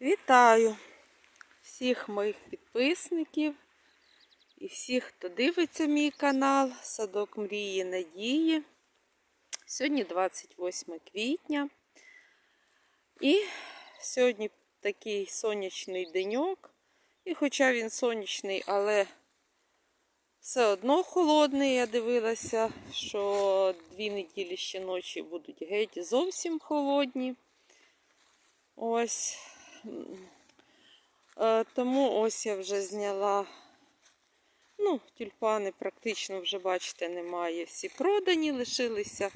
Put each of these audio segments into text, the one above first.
Вітаю всіх моїх підписників і всіх, хто дивиться мій канал Садок Мрії Надії. Сьогодні 28 квітня. І сьогодні такий сонячний деньок. І хоча він сонячний, але все одно холодний. Я дивилася, що дві неділі ще ночі будуть геть зовсім холодні. Ось. Е, Тому ось я вже зняла. Ну, тюльпани практично вже, бачите, немає. Всі продані, лишилися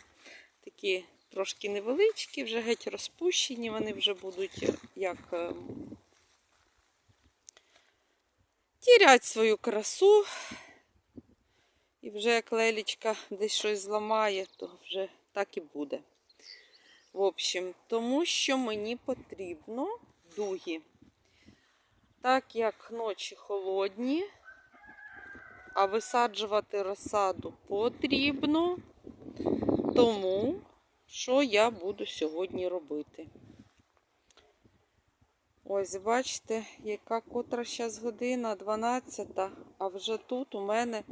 такі трошки невеличкі, вже геть розпущені, вони вже будуть як е, тірять свою красу. І вже як лелічка десь щось зламає, то вже так і буде. В общем, тому що мені потрібно дуги. Так як ночі холодні, а висаджувати розсаду потрібно, тому що я буду сьогодні робити. Ось, бачите, яка котра зараз година, 12, а вже тут у мене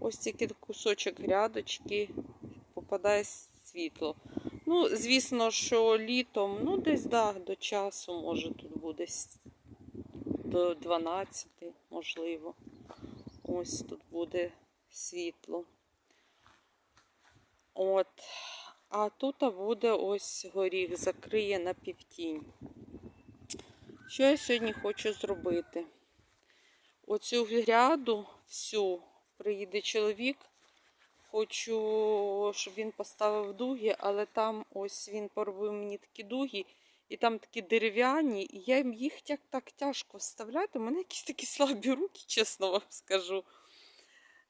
ось тільки кусочок грядочки попадає світло. Ну, звісно, що літом, ну, десь да, до часу, може, тут буде до 12, можливо. Ось тут буде світло. От. А тут буде ось горіх, закриє на півтінь. Що я сьогодні хочу зробити? Оцю гряду всю приїде чоловік. Хочу, щоб він поставив дуги, але там ось він поробив мені такі дуги, і там такі дерев'яні, і я їм їх так, так тяжко вставляти. У мене якісь такі слабі руки, чесно вам скажу.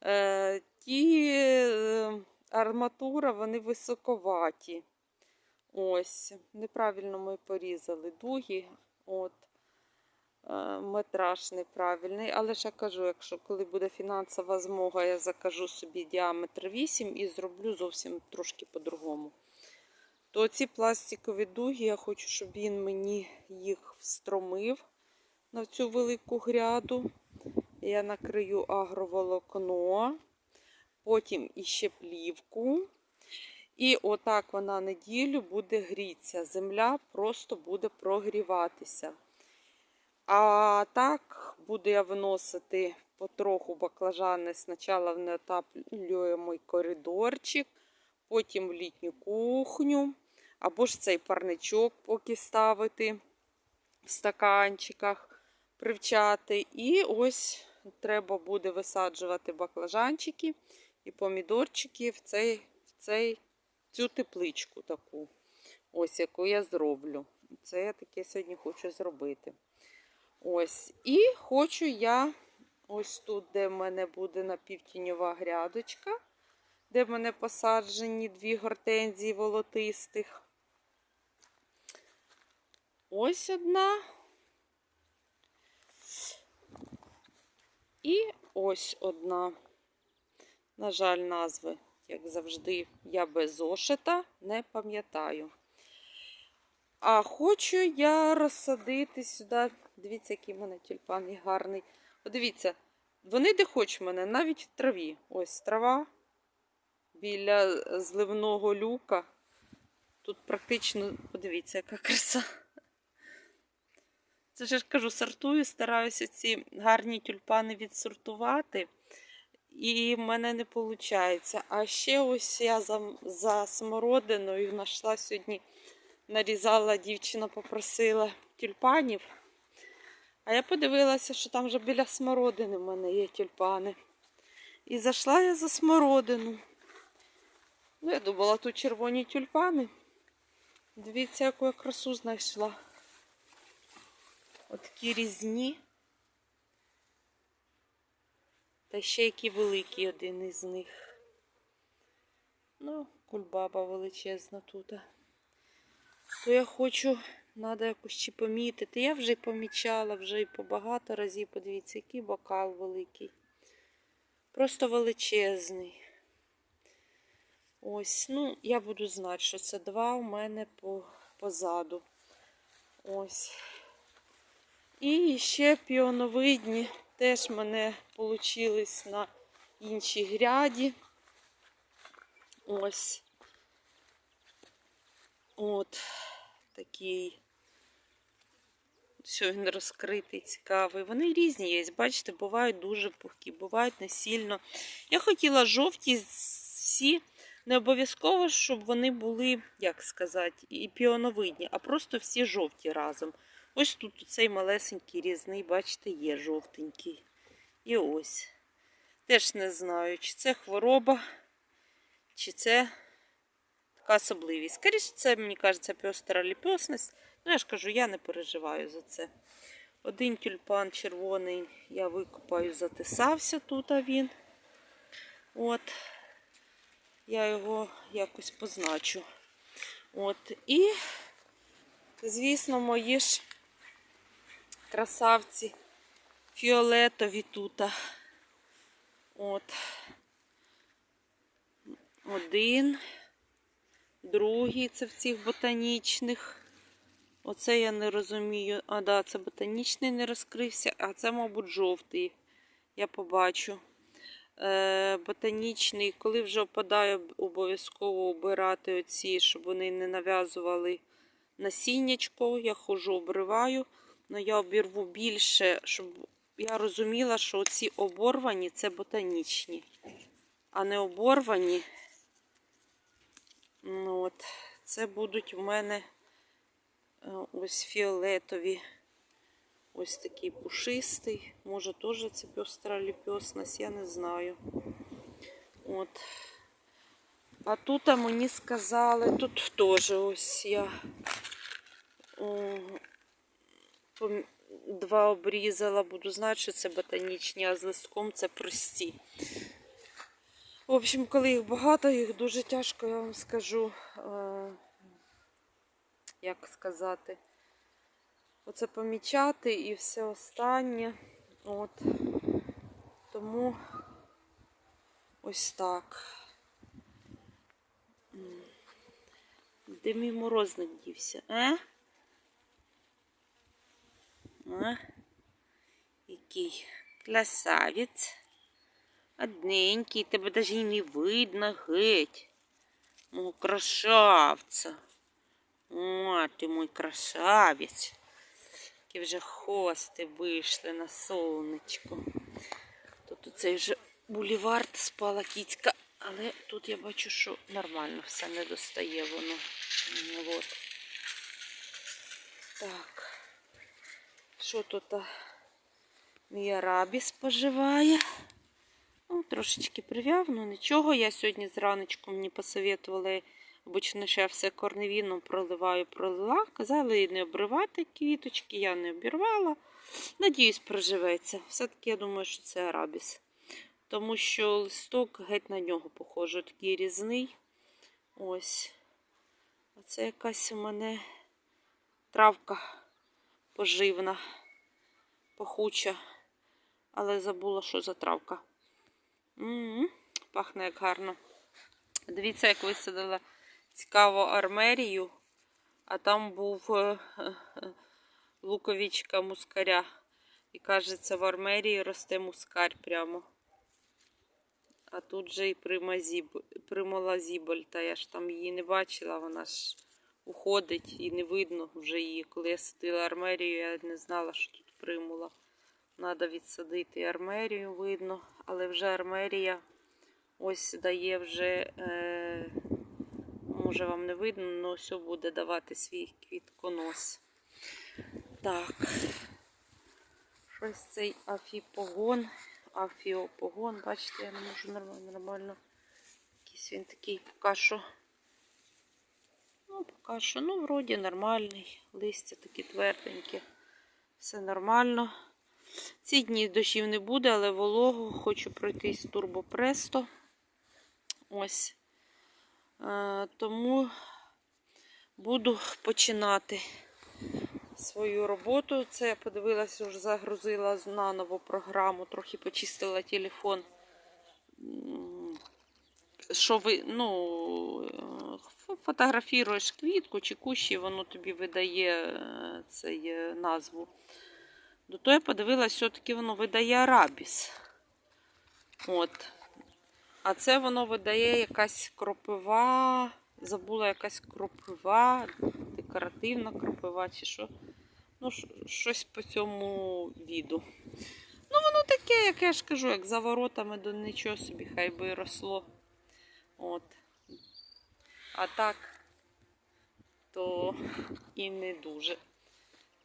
Е, ті е, арматура, вони високоваті. Ось, неправильно ми порізали дуги. От. Е, Метраж неправильний, але я кажу, якщо коли буде фінансова змога, я закажу собі діаметр 8 і зроблю зовсім трошки по-другому. То ці пластикові дуги, я хочу, щоб він мені їх встромив на цю велику гряду. Я накрию агроволокно, потім іще плівку. І отак вона неділю буде грітися. Земля просто буде прогріватися. А так буду я виносити потроху баклажани. Спочатку внетаплюємо коридорчик, потім в літню кухню, або ж цей парничок поки ставити в стаканчиках, привчати. І ось треба буде висаджувати баклажанчики і помідорчики в цей, в цей, цю тепличку таку, ось яку я зроблю. Це я таке сьогодні хочу зробити. Ось. І хочу я ось тут, де в мене буде напівтіньова грядочка, де в мене посаджені дві гортензії волотистих. Ось одна. І ось одна. На жаль, назви, як завжди, я без зошита не пам'ятаю. А хочу я розсадити сюди. Дивіться, який в мене тюльпан гарний. Подивіться, вони де хоч мене, навіть в траві. Ось трава біля зливного люка. Тут практично, подивіться, яка краса. Це ж я кажу, сортую, стараюся ці гарні тюльпани відсортувати. І в мене не виходить. А ще ось я за, за смородиною знайшла сьогодні нарізала, дівчина попросила тюльпанів. А я подивилася, що там вже біля смородини в мене є тюльпани. І зайшла я за смородину. Ну, я думала, тут червоні тюльпани. Дивіться, яку я красу знайшла. Отакі різні. Та ще які великі один із них. Ну, кульбаба величезна тут. То я хочу, треба якось чи помітити. Я вже й помічала, вже й по багато разів. Подивіться, який бокал великий. Просто величезний. Ось, ну, я буду знати, що це два у мене по, позаду. Ось. І ще піоновидні теж в мене вийшли на іншій гряді. Ось. От такий. Він розкритий, цікавий. Вони різні є. Бачите, бувають дуже пухкі, бувають не сильно. Я хотіла жовті всі. Не обов'язково, щоб вони були, як сказати, і піоновидні, а просто всі жовті разом. Ось тут цей малесенький різний, бачите, є жовтенький. І ось. Теж не знаю, чи це хвороба, чи це така особливість. Скоріше, це, мені кажеться, пестра ліпесність. Ну, я ж кажу, я не переживаю за це. Один тюльпан червоний я викопаю, затисався тут а він. От. Я його якось позначу. От. І, звісно, мої ж красавці фіолетові тут. От. Один, другий це в цих ботанічних. Оце я не розумію. А, да, це ботанічний не розкрився, а це, мабуть, жовтий. Я побачу. Е, ботанічний, коли вже опадає, обов'язково обирати оці, щоб вони не нав'язували насіннячко. Я хожу, обриваю. але я обірву більше, щоб я розуміла, що ці оборвані це ботанічні, а не оборвані. Ну, от, це будуть у мене ось фіолетові. Ось такий пушистий. Може теж це пестра ліпесність, я не знаю. От. А тут мені сказали, тут теж ось я о, два обрізала, буду знати, що це ботанічні, а з листком це прості. В общем, коли їх багато, їх дуже тяжко, я вам скажу, е, як сказати, оце помічати і все останнє. От. Тому ось так. Де мій морозник дівся? А? А? Який красавець. Одненький, тебе даже і не видно геть. О, красавця. О, ти мой красавець. Які вже хости вийшли на сонечко. Тут оцей вже бульвар спала кіцька, але тут я бачу, що нормально все не достає воно. От. Так. Що тут? Мій арабі споживає. Ну, трошечки прив'яв, ну нічого. Я сьогодні зраночку мені посоветували, обично ще все корневіном проливаю, пролила. Казали не обривати квіточки, я не обірвала. Надіюсь, проживеться. Все-таки я думаю, що це арабіс. Тому що листок геть на нього похожий, такий різний. Ось. Це якась у мене травка поживна, пахуча. Але забула, що за травка. М, Пахне як гарно. Дивіться, як висадила цікаво армерію, а там був е, луковичка мускаря. І кажеться, в армерії росте мускарь прямо. А тут же і примола зібольта. Я ж там її не бачила, вона ж уходить і не видно вже її. Коли я садила армерію, я не знала, що тут примула. Треба відсадити армерію, видно, але вже армерія ось дає вже, е, може вам не видно, але все буде давати свій квітконос. Так, щось цей афіпогон, афіопогон, бачите, я не можу нормально, нормально. Якийсь він такий поки що. Ну, поки що, ну, вроді нормальний. Листя такі тверденькі. Все нормально. Ці дні дощів не буде, але вологу хочу пройтись турбопресто. Ось. Е, тому буду починати свою роботу. Це я подивилася, вже загрузила наново програму, трохи почистила телефон. Що ви, ну, е, фотографіруєш квітку чи кущі, воно тобі видає е, цей назву До того я подивилась, все-таки воно видає арабіс. От. А це воно видає якась кропива. Забула якась кропива, декоративна кропива чи що. Ну, щось по цьому віду. Ну, воно таке, як я ж кажу, як за воротами до нічого собі, хай би росло. От. А так, то і не дуже.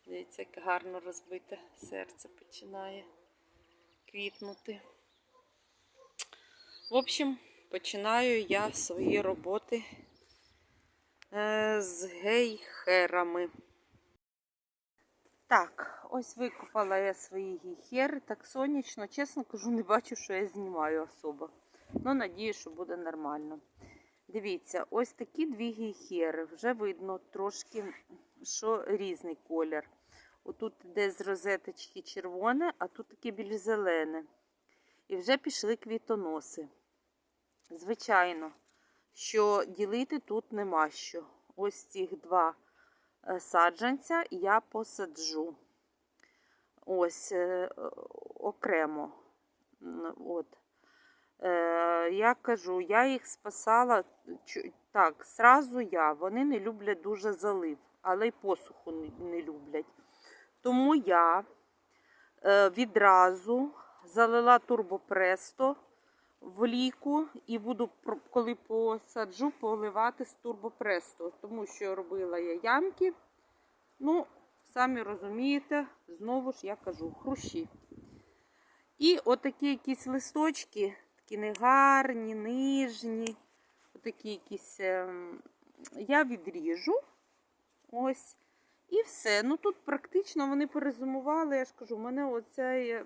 Дивіться, як гарно розбите серце починає квітнути. В общем, починаю я свої роботи е, з гейхерами. Так, ось викопала я свої гейхери. Так сонячно, чесно кажу, не бачу, що я знімаю особо. Ну, надію, що буде нормально. Дивіться, ось такі дві гейхери. Вже видно трошки, що різний колір. Отут іде з розеточки червоне, а тут таке більш зелене. І вже пішли квітоноси. Звичайно, що ділити тут нема що. Ось цих два е, саджанця я посаджу. Ось е, окремо. От. Е, я кажу, я їх спасала. Так, сразу я. Вони не люблять дуже залив, але й посуху не, люблять. Тому я відразу залила турбопресто в ліку і буду, коли посаджу, поливати з турбопресто, тому що робила я ямки. Ну, самі розумієте, знову ж я кажу, хрущі. І отакі якісь листочки, такі негарні, нижні, отакі якісь ем, я відріжу. Ось. І все. Ну тут практично вони перезимували. Я ж кажу, у мене оця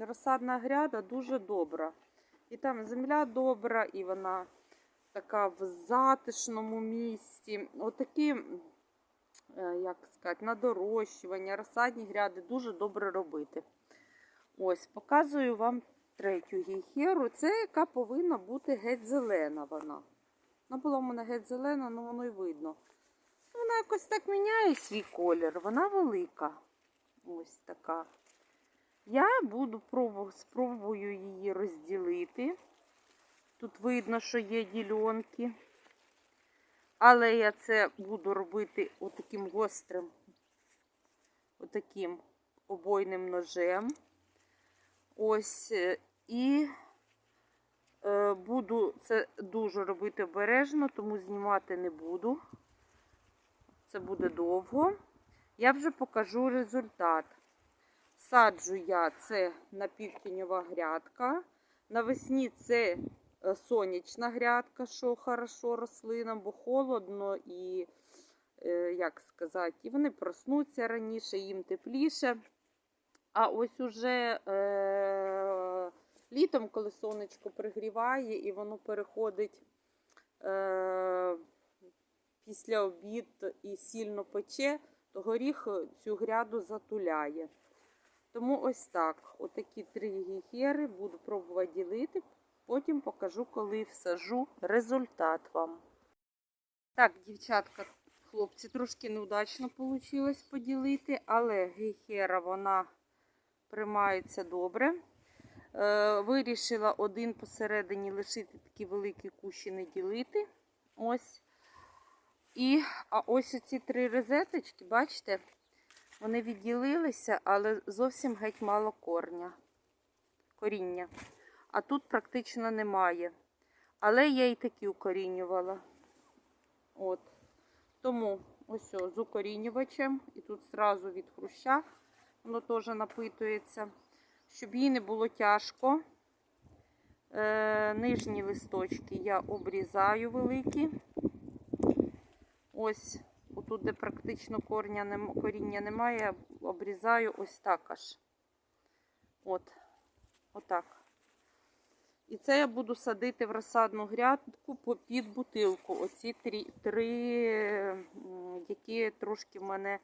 розсадна гряда дуже добра. І там земля добра, і вона така в затишному місці. Отакі, е, як сказати, на дорощування, розсадні гряди дуже добре робити. Ось, показую вам третю гейхеру. Це яка повинна бути геть зелена вона. Вона була в мене геть зелена, але воно й видно. Вона якось так міняє свій колір. Вона велика. Ось така. Я буду пробу- спробую її розділити. Тут видно, що є ділянки. Але я це буду робити отаким гострим, отаким обойним ножем. Ось. е, І е, буду це дуже робити обережно, тому знімати не буду. Це буде довго. Я вже покажу результат. Саджу я це напівтіньова грядка. Навесні це е, сонячна грядка, що хорошо рослинам, бо холодно і, е, як сказати, вони проснуться раніше, їм тепліше. А ось уже е, літом, коли сонечко пригріває і воно переходить е, після обід і сильно пече, то горіх цю гряду затуляє. Тому ось так. Отакі три гігери буду пробувати ділити. Потім покажу, коли всажу результат вам. Так, дівчатка, хлопці, трошки неудачно вийшло поділити, але гейхера вона приймається добре. Е, вирішила один посередині лишити такі великі кущі не ділити. Ось. І а ось оці три розеточки, бачите, вони відділилися, але зовсім геть мало корня, коріння. А тут практично немає. Але я і такі укорінювала. От. Тому ось з укорінювачем. І тут зразу від хруща воно теж напитується. Щоб їй не було тяжко. Е, нижні листочки я обрізаю великі. Ось, отут, де практично корня коріння немає, обрізаю ось так аж. От, отак. І це я буду садити в розсадну грядку під бутилку. Оці три, три які трошки в мене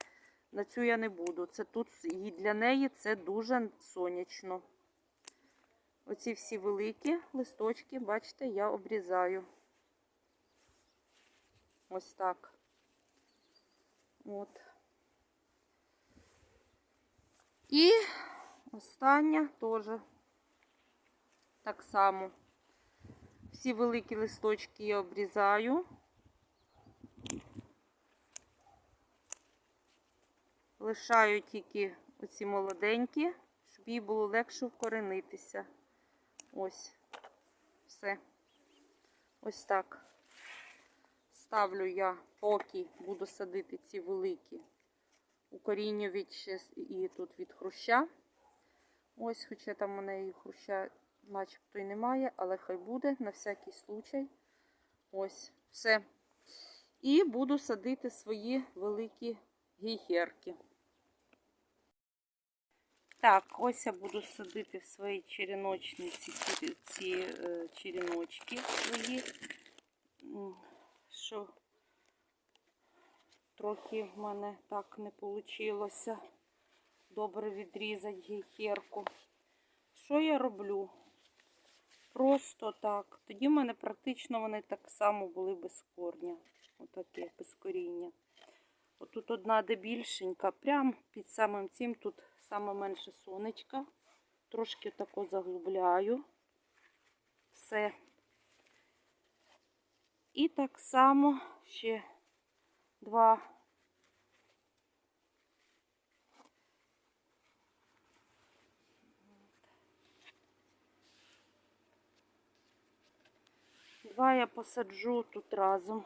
на цю я не буду. Це тут і для неї це дуже сонячно. Оці всі великі листочки, бачите, я обрізаю. Ось так. От. І остання теж так само. Всі великі листочки я обрізаю. Лишаю тільки оці молоденькі, щоб їй було легше вкоренитися. Ось. Все. Ось так. Ставлю я, поки буду садити ці великі укорінювач і тут від хруща. Ось, хоча там у неї хруща начебто і немає, але хай буде на всякий случай. Ось, все. І буду садити свої великі гейхерки. Так, ось я буду садити в свої череночниці ці, ці е, череночки свої. Що трохи в мене так не вийшло добре відрізати гейхерку. Що я роблю? Просто так. Тоді в мене практично вони так само були без корня. Отаке, без коріння. Отут одна де більшенька, прямо під самим цим тут саме менше сонечка. Трошки тако заглубляю. Все. І так само ще два. Два я посаджу тут разом.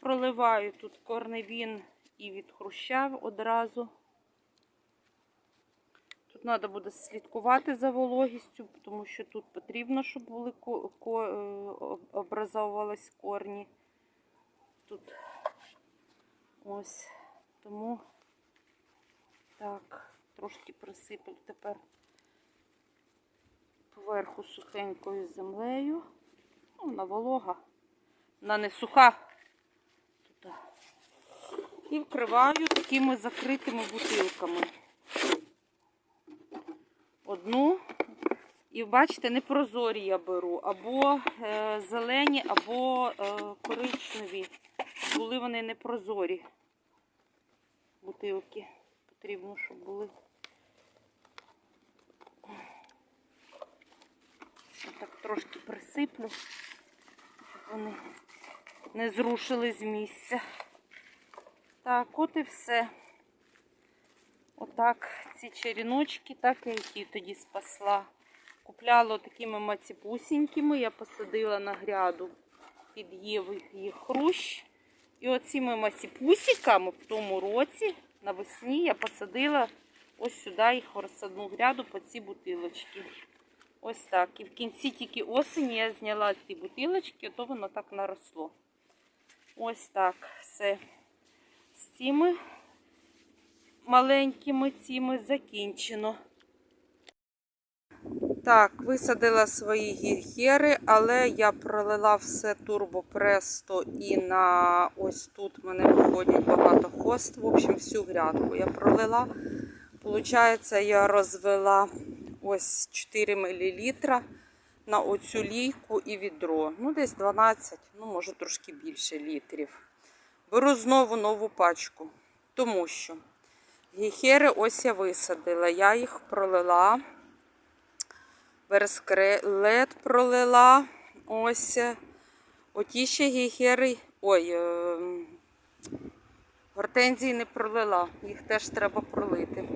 Проливаю тут корневін і від хрущав одразу. Тут треба буде слідкувати за вологістю, тому що тут потрібно, щоб були ко- ко- е, образовувались корні. Тут ось. Тому так, трошки присиплю тепер поверху сухенькою землею. Ну, вона волога. Вона не суха. Туди. І вкриваю такими закритими бутилками. Одну. І бачите, не прозорі я беру, або е, зелені, або е, коричневі. Були вони не прозорі бутилки. Потрібно, щоб були. Так трошки присиплю, щоб вони не зрушили з місця. Так, от і все. Отак ці черіночки, так я їх тоді спасла. Купляла такими маціпусінькими, я посадила на гряду під Єви їх хрущ. І оціми масіпусиками в тому році навесні я посадила ось сюди їх в розсадну гряду по ці бутилочки. Ось так. І в кінці тільки осені я зняла ці бутилочки, то воно так наросло. Ось так все. З цими маленькими цими закінчено. Так, висадила свої гірхери, але я пролила все турбопресто і на ось тут мене виходять багато хост. В общем, всю грядку я пролила. Получається, я розвела ось 4 мл на оцю лійку і відро. Ну, десь 12, ну, може трошки більше літрів. Беру знову нову пачку, тому що гіхери ось я висадила. Я їх пролила. Верскрелет пролила. Ось. Оті ще гіхери. Ой, е, гортензії не пролила. Їх теж треба пролити.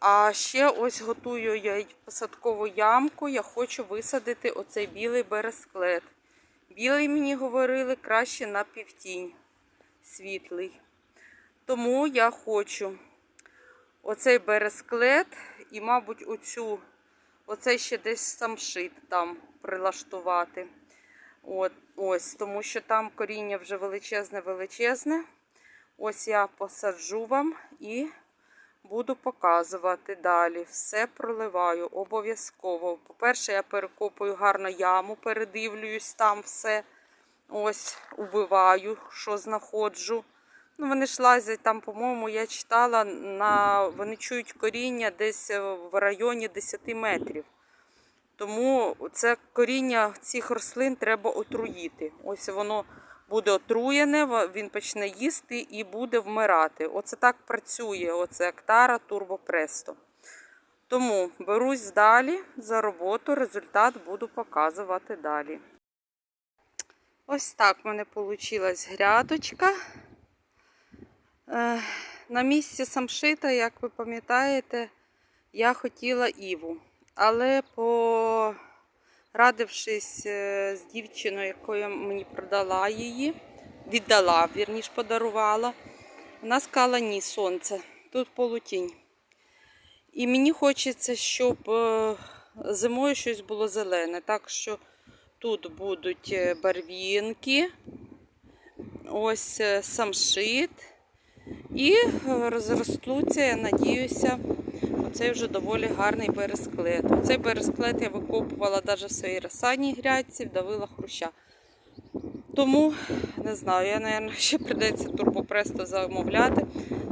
А ще ось готую я посадкову ямку. Я хочу висадити оцей білий бересклет. Білий мені говорили краще на півтінь світлий. Тому я хочу оцей бересклет і, мабуть, оцю, оцей ще десь самшит там прилаштувати. От, ось, тому що там коріння вже величезне-величезне. Ось я посаджу вам і буду показувати далі. Все проливаю обов'язково. По-перше, я перекопую гарно яму, передивлююсь там все. Ось, убиваю, що знаходжу. Ну, вони ж лазять там, по-моєму, я читала, на... вони чують коріння десь в районі 10 метрів. Тому це коріння цих рослин треба отруїти. Ось воно буде отруєне, він почне їсти і буде вмирати. Оце так працює. Оце Актара Турбопресто. Тому берусь далі за роботу, результат буду показувати далі. Ось так в мене вийшла грядочка. Е, На місці самшита, як ви пам'ятаєте, я хотіла Іву. Але порадившись е, з дівчиною, якою мені продала її, віддала, вірніш подарувала, вона сказала ні, сонце, тут полутінь. І мені хочеться, щоб е, зимою щось було зелене. Так що тут будуть барвінки, ось самшит. І е, розростуться, я надіюся, оцей вже доволі гарний бересклет. Оцей бересклет я викопувала навіть в своїй розсадній грядці, вдавила хруща. Тому не знаю, я, мабуть, ще прийдеться турбопресто замовляти.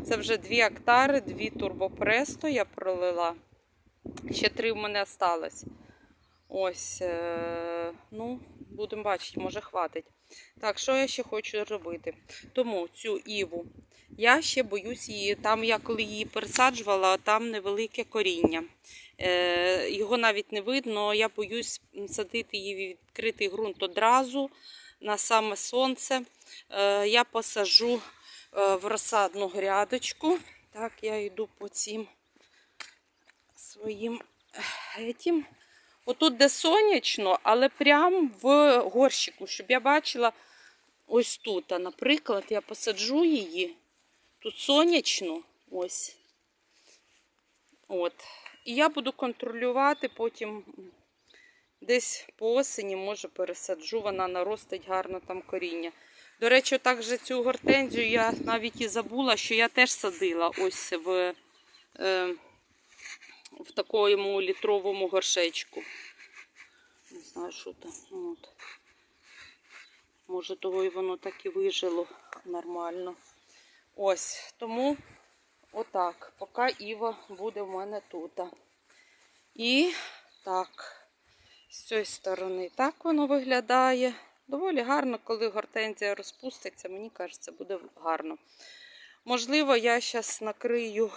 Це вже дві актари, дві турбопресто я пролила. Ще три в мене осталось. Ось, е, ну, будемо бачити, може хватить. Так, що я ще хочу робити? Тому цю іву я ще боюсь її. Там я коли її пересаджувала, там невелике коріння. Е, його навіть не видно. Я боюсь садити її в відкритий ґрунт одразу на саме сонце. Е, я посажу е, в розсадну грядочку. Так, я йду по цим своїм етім. Отут, де сонячно, але прямо в горщику, щоб я бачила ось тут. Наприклад, я посаджу її. Тут сонячно, ось. От. І я буду контролювати потім десь по осені, може, пересаджу, вона наростить гарно там коріння. До речі, також цю гортензію я навіть і забула, що я теж садила ось в, е, в такому літровому горшечку. Не знаю, що там. От. Може, того і воно так і вижило нормально. Ось, тому отак, поки Іва буде в мене тут. І так, з цієї сторони так воно виглядає. Доволі гарно, коли гортензія розпуститься, мені кажеться, буде гарно. Можливо, я зараз накрию,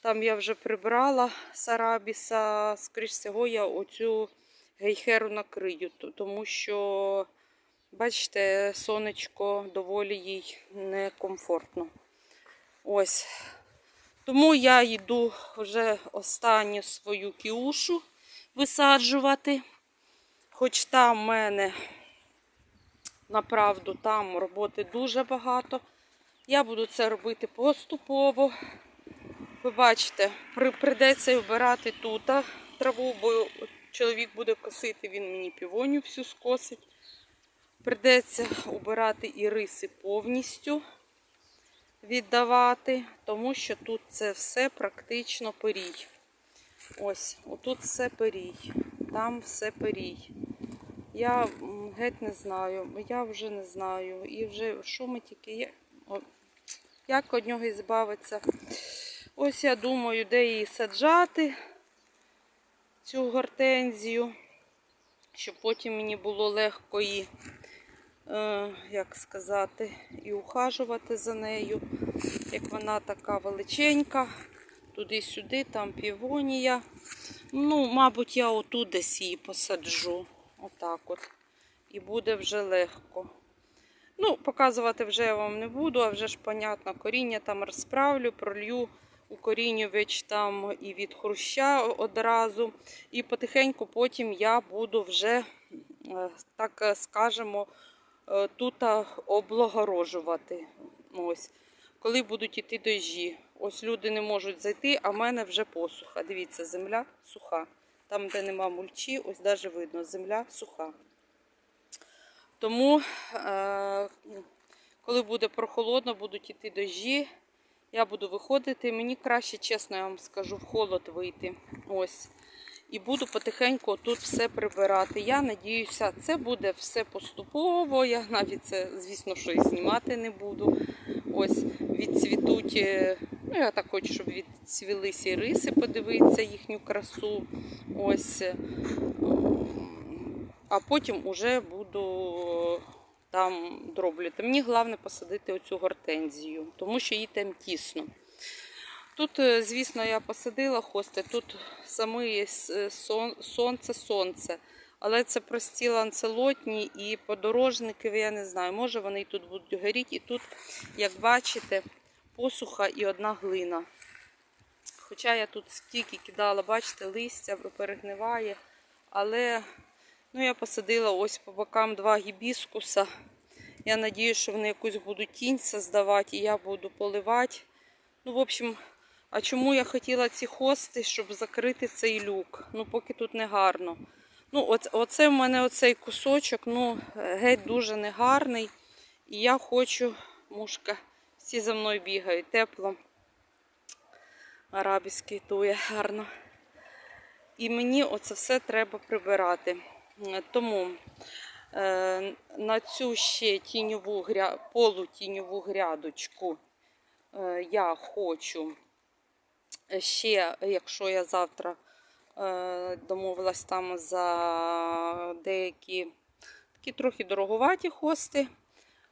там я вже прибрала сарабіса, скоріш всього, я оцю гейхеру накрию, тому що, бачите, сонечко доволі їй некомфортно. Ось. Тому я йду вже останню свою кіушу висаджувати. Хоч там в мене, направду, там роботи дуже багато. Я буду це робити поступово. Ви бачите, при- прийдеться вбирати тут траву, бо чоловік буде косити, він мені півоню всю скосить. Прийдеться убирати і риси повністю віддавати, тому що тут це все практично перій. Ось, отут все перій, там все перій. Я геть не знаю, я вже не знаю. І вже що ми тільки є. Як від нього збавитися? Ось я думаю, де її саджати, цю гортензію, щоб потім мені було легко її, як сказати, і ухажувати за нею. Як вона така величенька, туди-сюди, там півонія. Ну, мабуть, я отут десь її посаджу. Отак от. І буде вже легко. Ну, показувати вже я вам не буду, а вже ж, понятно, коріння там розправлю, пролью укорінювач там і від хруща одразу. І потихеньку потім я буду вже, е, так е, скажемо, е, тут е, облагорожувати. Ось. Коли будуть йти дощі. Ось люди не можуть зайти, а в мене вже посуха. Дивіться, земля суха. Там, де нема мульчі, ось навіть видно, земля суха. Тому, е, коли буде прохолодно, будуть йти дощі, я буду виходити. Мені краще, чесно, я вам скажу, в холод вийти. Ось. І буду потихеньку тут все прибирати. Я надіюся, це буде все поступово. Я навіть це, звісно, що і знімати не буду. Ось відцвітуть е, Ну, я так хочу, щоб відцвілися і риси, подивитися їхню красу. Ось. А потім уже буду там дроблювати. Мені головне посадити оцю гортензію, тому що їй там тісно. Тут, е, звісно, я посадила хости, тут саме є сонце, сонце. Але це прості ланцелотні і подорожники, я не знаю, може вони і тут будуть горіти. І тут, як бачите, посуха і одна глина. Хоча я тут стільки кидала, бачите, листя перегниває. Але ну, я посадила ось по бокам два гібіскуса. Я надію, що вони якусь будуть тінь создавати, і я буду поливати. Ну, в общем, а чому я хотіла ці хости, щоб закрити цей люк? Ну, поки тут не гарно. Ну, оце, в мене оцей кусочок, ну, геть дуже негарний. І я хочу, мушка, всі за мною бігають, тепло. Арабський тує гарно. І мені оце все треба прибирати. Е, Тому е, на цю ще тіньову гря... полутіньову грядочку е, я хочу ще, якщо я завтра е, домовилась там за деякі такі трохи дороговаті хости,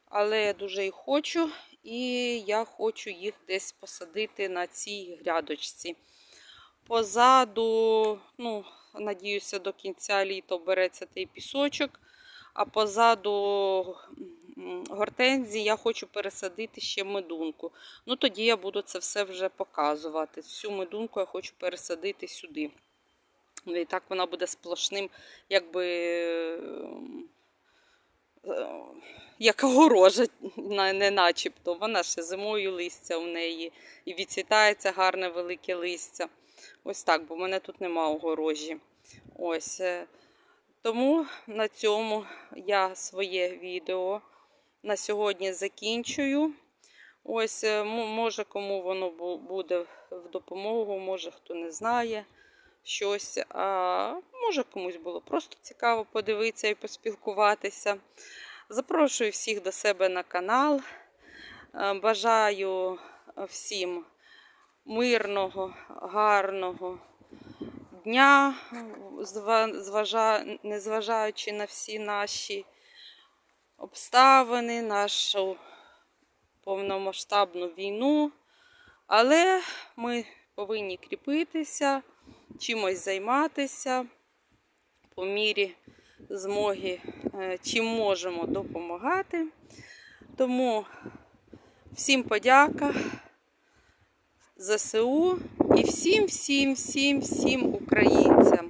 але я дуже їх хочу, і я хочу їх десь посадити на цій грядочці. Позаду, ну, надіюся, до кінця літа береться той пісочок, а позаду гортензії я хочу пересадити ще медунку. Ну, тоді я буду це все вже показувати. Всю медунку я хочу пересадити сюди. Ну, І так вона буде сплошним, якби. ем, е, Як огорожа, не начебто. Вона ще зимою листя у неї і відцвітається гарне велике листя. Ось так, бо в мене тут нема огорожі. Ось. е, Тому на цьому я своє відео на сьогодні закінчую. Ось, е, може, кому воно буде в допомогу, може хто не знає щось. А може комусь було просто цікаво подивитися і поспілкуватися. Запрошую всіх до себе на канал. Е, Бажаю всім мирного, гарного дня, незважаючи на всі наші обставини, нашу повномасштабну війну. Але ми повинні кріпитися, чимось займатися по мірі змоги, е, чим можемо допомагати. Тому всім подяка ЗСУ і всім, всім, всім, всім українцям.